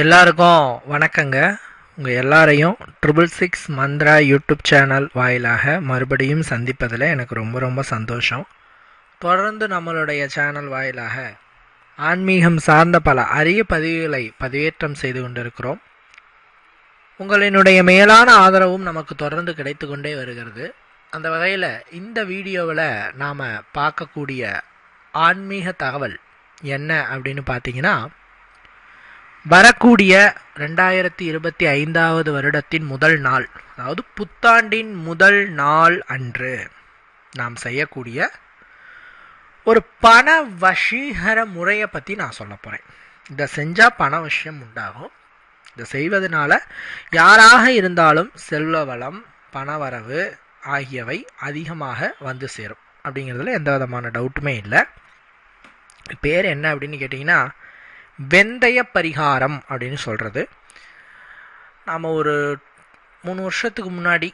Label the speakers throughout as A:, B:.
A: எல்லாருக்கும் வணக்கங்க. உங்கள் எல்லாரையும் triple six Mantra YouTube channel வாயிலாக மறுபடியும் சந்திப்பதில் எனக்கு ரொம்ப ரொம்ப சந்தோஷம். தொடர்ந்து நம்மளுடைய சேனல் வாயிலாக ஆன்மீகம் சார்ந்த பல அரிய பதிவுகளை பதிவேற்றம் செய்து கொண்டிருக்கிறோம். உங்களினுடைய மேலான ஆதரவும் நமக்கு தொடர்ந்து கிடைத்து கொண்டே வருகிறது. அந்த வகையில் இந்த வீடியோவில் நாம் பார்க்கக்கூடிய ஆன்மீக தகவல் என்ன அப்படின்னு பார்த்தீங்கன்னா வரக்கூடிய ரெண்டாயிரத்தி இருபத்தி ஐந்தாவது வருடத்தின் முதல் நாள் அதாவது புத்தாண்டின் முதல் நாள் அன்று நாம் செய்யக்கூடிய ஒரு பண வசீகர முறையை பற்றி நான் சொல்ல போகிறேன் இதை செஞ்சால் பண விஷயம் உண்டாகும். இதை செய்வதனால யாராக இருந்தாலும் செல்வ வளம் பணவரவு ஆகியவை அதிகமாக வந்து சேரும். அப்படிங்கிறதுல எந்த விதமான டவுட்டுமே இல்லை. பேர் என்ன அப்படின்னு கேட்டிங்கன்னா வெந்தய பரிகாரம் அப்படின்னு சொல்கிறது நாம் ஒரு மூணு வருஷத்துக்கு முன்னாடி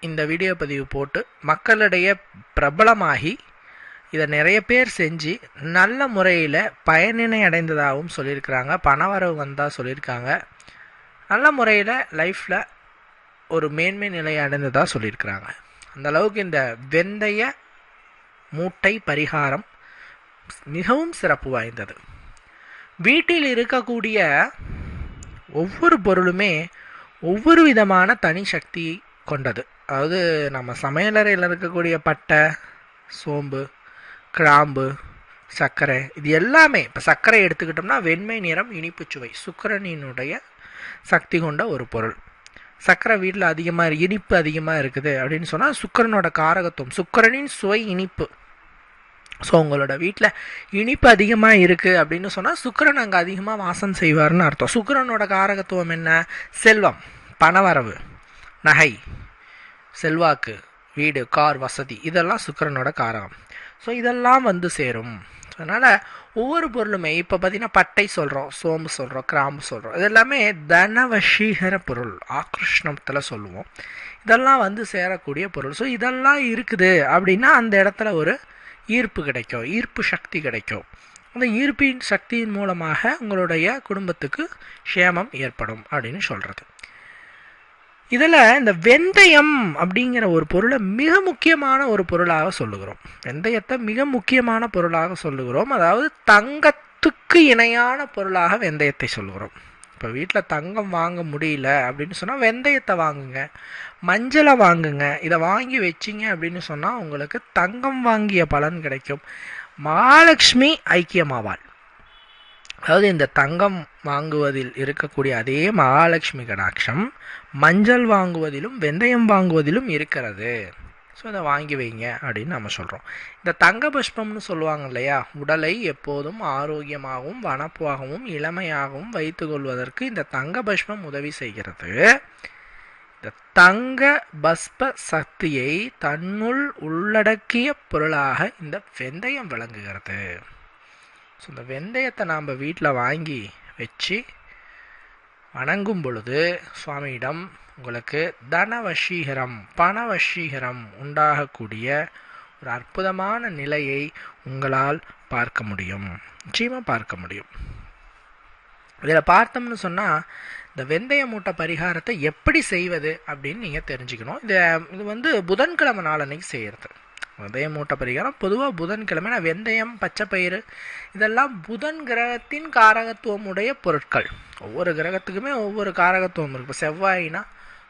A: இந்த வீடியோ பதிவு போட்டு மக்களிடையே பிரபலமாகி இதை நிறைய பேர் செஞ்சு நல்ல முறையில் பயனினை அடைந்ததாகவும் சொல்லியிருக்கிறாங்க. பணவரவு வந்தால் சொல்லியிருக்காங்க. நல்ல முறையில் லைஃப்பில் ஒரு மேன்மை நிலையை அடைந்ததாக சொல்லியிருக்கிறாங்க. அந்தளவுக்கு இந்த வெந்தய மூட்டை பரிகாரம் மிகவும் சிறப்பு வாய்ந்தது. வீட்டில் இருக்கக்கூடிய ஒவ்வொரு பொருளுமே ஒவ்வொரு விதமான தனி சக்தி கொண்டது. அதாவது நம்ம சமையலறையில் இருக்கக்கூடிய பட்டை சோம்பு கிராம்பு சர்க்கரை இது எல்லாமே இப்போ சர்க்கரை எடுத்துக்கிட்டோம்னா வெண்மை நிறம் இனிப்பு சுவை. சுக்கரனினுடைய சக்தி கொண்ட ஒரு பொருள். சர்க்கரை வீட்டில் அதிகமாக இனிப்பு அதிகமாக இருக்குது அப்படின்னு சொன்னால் சுக்கரனோட காரகத்துவம். சுக்கரனின் சுவை இனிப்பு. ஸோ உங்களோட வீட்டில் இனிப்பு அதிகமாக இருக்குது அப்படின்னு சொன்னால் சுக்கரன் அங்கே அதிகமாக வாசம் செய்வார்னு அர்த்தம். சுக்கரனோட காரகத்துவம் என்ன? செல்வம் பணவரவு நகை செல்வாக்கு வீடு கார் வசதி இதெல்லாம் சுக்கரனோட காரகம். ஸோ இதெல்லாம் வந்து சேரும். அதனால் ஒவ்வொரு பொருளுமே இப்போ பார்த்தீங்கன்னா பட்டை சொல்கிறோம் சோம்பு சொல்கிறோம் கிராம்பு சொல்கிறோம் இது எல்லாமே தனவசீகர பொருள் ஆக்ருஷ்ணத்தில் சொல்லுவோம். இதெல்லாம் வந்து சேரக்கூடிய பொருள். ஸோ இதெல்லாம் இருக்குது அப்படின்னா அந்த இடத்துல ஒரு ஈர்ப்பு கிடைக்கும் ஈர்ப்பு சக்தி கிடைக்கும். அந்த ஈர்ப்பின் சக்தியின் மூலமாக உங்களுடைய குடும்பத்துக்கு சேமம் ஏற்படும் அப்படின்னு சொல்கிறது இதில் இந்த வெந்தயம் அப்படிங்கிற ஒரு பொருளை மிக முக்கியமான ஒரு பொருளாக சொல்லுகிறோம். வெந்தயத்தை மிக முக்கியமான பொருளாக சொல்லுகிறோம். அதாவது தங்கத்துக்கு இணையான பொருளாக வெந்தயத்தை சொல்லுகிறோம். இப்போ வீட்டில் தங்கம் வாங்க முடியல அப்படின்னு சொன்னால் வெந்தயத்தை வாங்குங்க. மஞ்சளை வாங்குங்க. இதை வாங்கி வச்சிங்க அப்படின்னு சொன்னால் உங்களுக்கு தங்கம் வாங்கிய பலன் கிடைக்கும். மகாலட்சுமி ஐக்கியமாவாள். அதாவது இந்த தங்கம் வாங்குவதில் இருக்கக்கூடிய அதே மகாலட்சுமி கடாட்சம் மஞ்சள் வாங்குவதிலும் வெந்தயம் வாங்குவதிலும் இருக்கிறது. ஸோ இதை வாங்கி வைங்க அப்படின்னு நம்ம சொல்கிறோம் இந்த தங்க புஷ்பம்னு சொல்லுவாங்க இல்லையா? உடலை எப்போதும் ஆரோக்கியமாகவும் வனப்பாகவும் இளமையாகவும் வைத்துக்கொள்வதற்கு இந்த தங்க புஷ்பம் உதவி செய்கிறது. தங்க பஸ்ப சக்தியை தன்னுள் உள்ளடக்கிய பொருளாக இந்த வெந்தயம் விளங்குகிறது. ஸோ இந்த வெந்தயத்தை நாம் வீட்டில் வாங்கி வச்சு வணங்கும் பொழுது சுவாமியிடம் உங்களுக்கு தனவசீகரம் பணவசீகரம் உண்டாகக்கூடிய ஒரு அற்புதமான நிலையை உங்களால் பார்க்க முடியும். நிச்சயமாக பார்க்க முடியும். இதில் பார்த்தோம்னு சொன்னால் இந்த வெந்தய மூட்டை பரிகாரத்தை எப்படி செய்வது அப்படின்னு நீங்கள் தெரிஞ்சுக்கணும். இது இது வந்து புதன்கிழமை நாளன்னைக்கு செய்கிறது வெந்தய மூட்டை பரிகாரம் பொதுவாக புதன்கிழமை நான் வெந்தயம் பச்சைப்பயிறு இதெல்லாம் புதன் கிரகத்தின் காரகத்துவம் உடைய பொருட்கள். ஒவ்வொரு கிரகத்துக்குமே ஒவ்வொரு காரகத்துவம் இருக்குது இப்போ செவ்வாயினா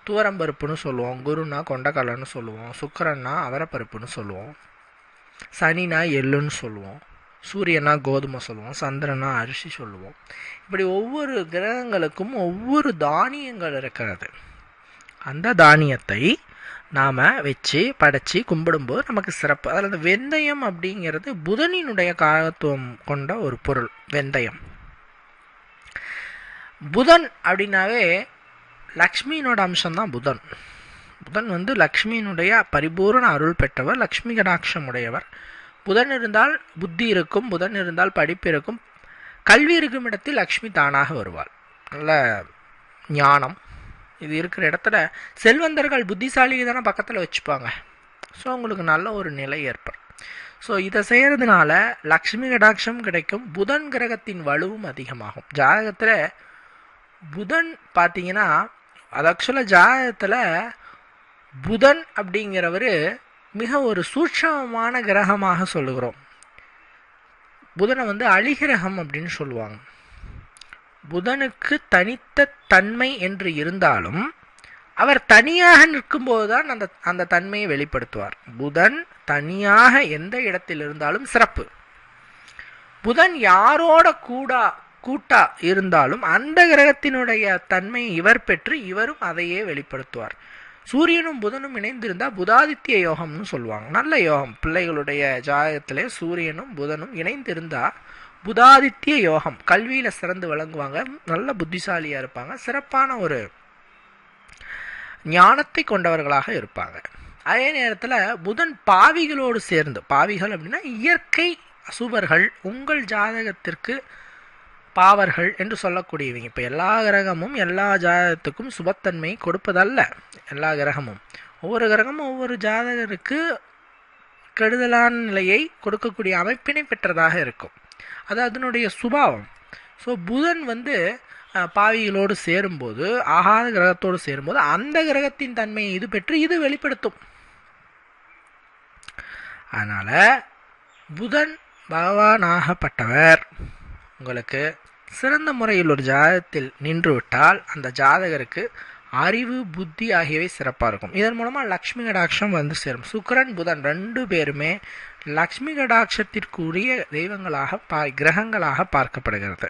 A: துவரம்பருப்புன்னு சொல்லுவோம் குருன்னா கொண்டக்கடலைன்னு சொல்லுவோம் சுக்கரன்னா அவரப்பருப்புன்னு சொல்லுவோம் சனினா எள்ளுன்னு சொல்லுவோம். சூரியனா கோதுமை சொல்லுவோம் சந்திரனா அரிசி சொல்லுவோம். இப்படி ஒவ்வொரு கிரகங்களுக்கும் ஒவ்வொரு தானியங்கள் இருக்கிறது. அந்த தானியத்தை நாம் வச்சு படைச்சி கும்பிடும்போது நமக்கு சிறப்பு. அதில் அந்த வெந்தயம் அப்படிங்கிறது புதனினுடைய காலத்துவம் கொண்ட ஒரு பொருள் வெந்தயம். புதன் அப்படின்னாவே லக்ஷ்மியினோட அம்சம்தான் புதன். புதன் வந்து லக்ஷ்மியினுடைய பரிபூர்ண அருள் பெற்றவர் லக்ஷ்மி கடாட்சம் உடையவர். புதன் இருந்தால் புத்தி இருக்கும் புதன் இருந்தால் படிப்பு இருக்கும். கல்வி இருக்கும் இடத்தில் லக்ஷ்மி தானாக வருவாள். நல்ல ஞானம். இது இருக்கிற இடத்துல செல்வந்தர்கள் புத்திசாலிக்கு தானே பக்கத்தில் வச்சுப்பாங்க. ஸோ உங்களுக்கு நல்ல ஒரு நிலை ஏற்படும். ஸோ இதை செய்கிறதுனால லக்ஷ்மி கடாட்சம் கிடைக்கும். புதன் கிரகத்தின் வலுவும் அதிகமாகும். ஜாதகத்தில் புதன் பார்த்தீங்கன்னா அது ஆக்சுவலாக ஜாதகத்தில் புதன் அப்படிங்கிறவர் மிக ஒரு சூட்சமமான கிரகமாக சொல்லுகிறோம். புதனை வந்து அழிகிரகம் அப்படின்னு சொல்லுவாங்க. புதனுக்கு தனித்த தன்மை என்று இருந்தாலும் அவர் தனியாக நிற்கும்போது தான் அந்த அந்த தன்மையை வெளிப்படுத்துவார். புதன் தனியாக எந்த இடத்தில் இருந்தாலும் சிறப்பு. புதன் யாரோட கூடா கூட்டா இருந்தாலும் அந்த கிரகத்தினுடைய தன்மையை இவர் பெற்று இவரும் அதையே வெளிப்படுத்துவார். சூரியனும் புதனும் இணைந்திருந்தால் புதாதித்ய யோகம்னு சொல்லுவாங்க. நல்ல யோகம். பிள்ளைகளுடைய ஜாதகத்திலே சூரியனும் புதனும் இணைந்திருந்தால் புதாதித்ய யோகம். கல்வியில் சிறந்து வழங்குவாங்க நல்ல புத்திசாலியாக இருப்பாங்க. சிறப்பான ஒரு ஞானத்தை கொண்டவர்களாக இருப்பாங்க. அதே நேரத்தில் புதன் பாவிகளோடு சேர்ந்து பாவிகள் அப்படின்னா இயற்கை அசுபர்கள் உங்கள் ஜாதகத்திற்கு பாவர்கள் என்று சொல்லக்கூடியவங்க. இப்போ எல்லா கிரகமும் எல்லா ஜாதகத்துக்கும் சுபத்தன்மை கொடுப்பதல்ல. எல்லா கிரகமும். ஒவ்வொரு கிரகமும் ஒவ்வொரு ஜாதகருக்கு கெடுதலான நிலையை கொடுக்கக்கூடிய அமைப்பினை பெற்றதாக இருக்கும். அது அதனுடைய சுபாவம். ஸோ புதன் வந்து பாவிகளோடு சேரும்போது ஆகாத கிரகத்தோடு சேரும்போது அந்த கிரகத்தின் தன்மையை இது பெற்று இது வெளிப்படுத்தும். அதனால் புதன் பகவானாகப்பட்டவர். உங்களுக்கு சிறந்த முறையில் ஒரு ஜாதகத்தில் நின்றுவிட்டால் அந்த ஜாதகருக்கு அறிவு புத்தி ஆகியவை சிறப்பாக இருக்கும். இதன் மூலமாக லக்ஷ்மி கடாட்சம் வந்து சேரும். சுக்கரன் புதன் ரெண்டு பேருமே லக்ஷ்மி கடாட்சத்திற்குரிய தெய்வங்களாக பா கிரகங்களாக பார்க்கப்படுகிறது.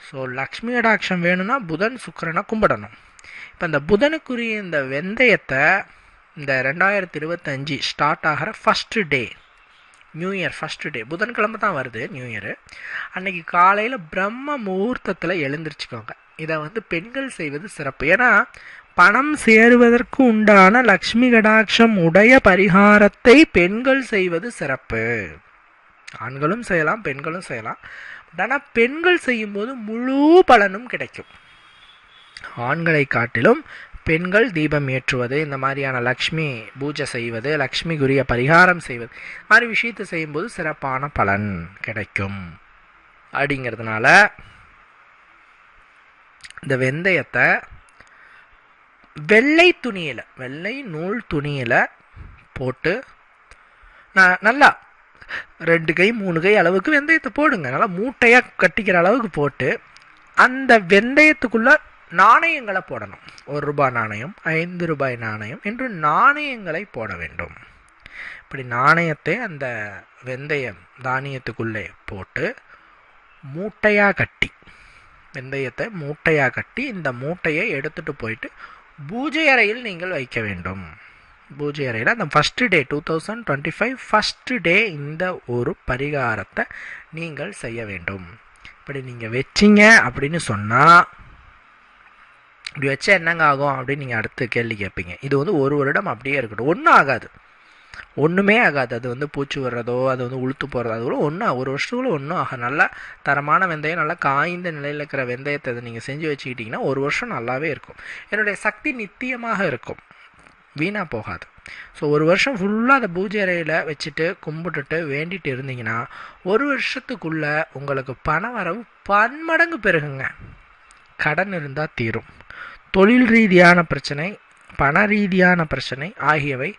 A: ஸோ லக்ஷ்மி கடாட்சம் வேணும்னா புதன் சுக்கரனை கும்பிடணும். இப்போ இந்த புதனுக்குரிய இந்த வெந்தயத்தை இந்த ரெண்டாயிரத்தி இருபத்தஞ்சி ஸ்டார்ட் ஆகிற first day new year first day புதன்கிழமை தான் வருது நியூ இயர் அன்னைக்கு காலையில் பிரம்ம முகூர்த்தத்தில் எழுந்திரிச்சிக்கோங்க. இதை வந்து பெண்கள் செய்வது சிறப்பு. ஏன்னா பணம் சேருவதற்கு உண்டான லக்ஷ்மி கடாட்சம் உடைய பரிகாரத்தை பெண்கள் செய்வது சிறப்பு. ஆண்களும் செய்யலாம் பெண்களும் செய்யலாம். ஆனால் பெண்கள் செய்யும்போது முழு பலனும் கிடைக்கும். ஆண்களை காட்டிலும் பெண்கள் தீபம் ஏற்றுவது இந்த மாதிரியான லக்ஷ்மி பூஜை செய்வது லக்ஷ்மிக்குரிய பரிகாரம் செய்வது மாதிரி விஷயத்தை செய்யும்போது சிறப்பான பலன் கிடைக்கும். அப்படிங்கிறதுனால இந்த வெந்தயத்தை வெள்ளை துணியில் வெள்ளை நூல் துணியில் போட்டு நான் நல்லா ரெண்டு கை மூணு கை அளவுக்கு வெந்தயத்தை போடுங்க. நல்லா மூட்டையாக கட்டிக்கிற அளவுக்கு போட்டு அந்த வெந்தயத்துக்குள்ளே நாணயங்களை போடணும். ஒரு ரூபாய் நாணயம் ஐந்து ரூபாய் நாணயம் என்று நாணயங்களை போட வேண்டும். இப்படி நாணயத்தை அந்த வெந்தயம் தானியத்துக்குள்ளே போட்டு மூட்டையாக கட்டி வெந்தயத்தை மூட்டையாக கட்டி இந்த மூட்டையை எடுத்துகிட்டு போயிட்டு பூஜை அறையில் நீங்கள் வைக்க வேண்டும். பூஜை அறையில் அந்த first day two thousand twenty five first day இந்த ஒரு பரிகாரத்தை நீங்கள் செய்ய வேண்டும். இப்படி நீங்கள் வச்சிங்க அப்படின்னு சொன்னால் இப்படி வச்சா என்னங்க ஆகும் அப்படின்னு நீங்கள் அடுத்து கேள்வி கேட்பீங்க. இது வந்து ஒரு வருடம் அப்படியே இருக்கட்டும். ஒன்றும் ஆகாது. ஒன்றுமே ஆகாது. அது வந்து பூச்சி வர்றதோ அது வந்து உளுத்து போகிறதோ அது கூட ஒன்றும் ஒரு வருஷத்துக்குள்ள ஒன்றும் ஆகும் நல்லா தரமான வெந்தயம் நல்லா காய்ந்த நிலையில் இருக்கிற வெந்தயத்தை அதை நீங்கள் செஞ்சு வச்சுக்கிட்டிங்கன்னா ஒரு வருஷம் நல்லாவே இருக்கும். என்னுடைய சக்தி நித்தியமாக இருக்கும். வீணாக போகாது. ஸோ ஒரு வருஷம் ஃபுல்லாக அதை பூஜை அறையில் வச்சுட்டு கும்பிட்டுட்டு வேண்டிட்டு இருந்தீங்கன்னா ஒரு வருஷத்துக்குள்ளே உங்களுக்கு பண வரவு பன்மடங்கு பெருகுங்க. கடன் இருந்தால் தீரும். தொழில் ரீதியான பிரச்சனை பண ரீதியான பிரச்சனை ஆகியவை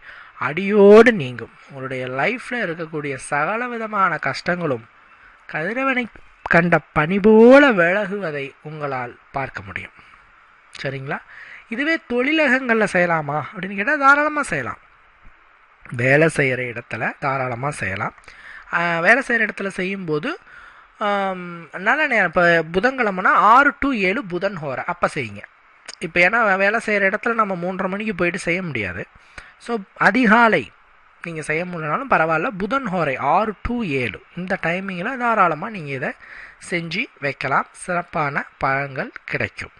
A: அடியோடு நீங்கும். உங்களுடைய லைஃப்பில் இருக்கக்கூடிய சகல விதமான கஷ்டங்களும் கதிரவனை கண்ட பனி போல விலகுவதை உங்களால் பார்க்க முடியும். சரிங்களா? இதுவே தொழிலகங்களில் செய்யலாமா? அப்படின்னு கேட்டால் தாராளமாக செய்யலாம். வேலை செய்கிற இடத்துல தாராளமாக செய்யலாம். வேலை செய்கிற இடத்துல செய்யும்போது நல்ல நேரம். இப்போ புதன்கிழமைனா ஆறு டு ஏழு புதன் ஹோரை அப்போ செய்யுங்க. இப்போ ஏன்னா வேலை செய்கிற இடத்துல நம்ம மூன்றரை மணிக்கு போயிட்டு செய்ய முடியாது. ஸோ அதிகாலை நீங்கள் செய்ய முடியலனாலும் பரவாயில்ல. புதன் ஹோரை ஆறு டு ஏழு. இந்த டைமிங்கில் தாராளமாக நீங்கள் இதை செஞ்சு வைக்கலாம். சிறப்பான பழங்கள் கிடைக்கும்.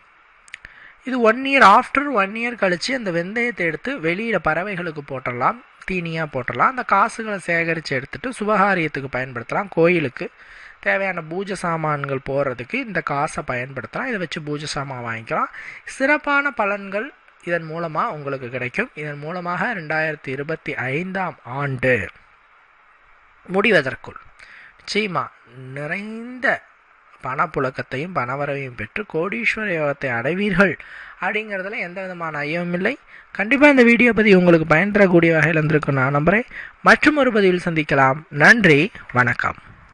A: இது one year after one year கழித்து அந்த வெந்தயத்தை எடுத்து வெளியில் பறவைகளுக்கு போட்டுடலாம். தீனியாக போட்டுடலாம். அந்த காசுகளை சேகரித்து எடுத்துகிட்டு சுபகாரியத்துக்கு பயன்படுத்தலாம். கோயிலுக்கு தேவையான பூஜை சாமான்கள் போடுறதுக்கு இந்த காசை பயன்படுத்தலாம். இதை வச்சு பூஜை சாமான் வாங்கிக்கலாம். சிறப்பான பலன்கள் இதன் மூலமாக உங்களுக்கு கிடைக்கும். இதன் மூலமாக ரெண்டாயிரத்தி இருபத்தி ஐந்தாம் ஆண்டு முடிவதற்குள். நிச்சயமா நிறைந்த பணப்புழக்கத்தையும் பணவரவையும் பெற்று கோடீஸ்வர யோகத்தை அடைவீர்கள் அப்படிங்கிறதுல எந்த விதமான ஐயமும் இல்லை. கண்டிப்பாக இந்த வீடியோ பதிவு உங்களுக்கு பயன் தரக்கூடிய வகையில் இருந்திருக்கும் நான் நம்புகிறேன் மற்றும் ஒரு பதிவில் சந்திக்கலாம். நன்றி. வணக்கம்.